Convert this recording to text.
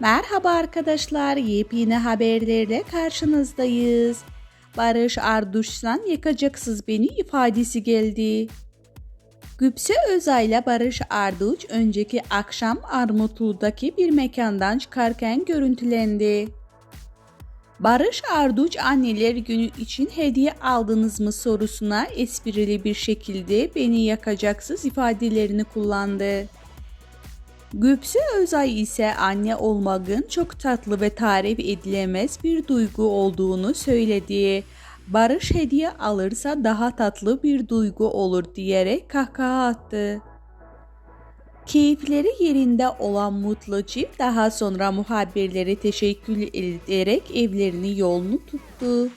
Merhaba arkadaşlar, yepyeni haberlerle karşınızdayız. Barış Arduş'tan yakacaksız beni ifadesi geldi. Güpse Özay'la Barış Arduç önceki akşam Armutlu'daki bir mekandan çıkarken görüntülendi. Barış Arduç anneler günü için hediye aldınız mı sorusuna esprili bir şekilde beni yakacaksız ifadelerini kullandı. Güpse Özay ise anne olmanın çok tatlı ve tarif edilemez bir duygu olduğunu söyledi. Barış hediye alırsa daha tatlı bir duygu olur diyerek kahkaha attı. Keyifleri yerinde olan mutlu çift daha sonra muhabirlere teşekkür ederek evlerini yolunu tuttu.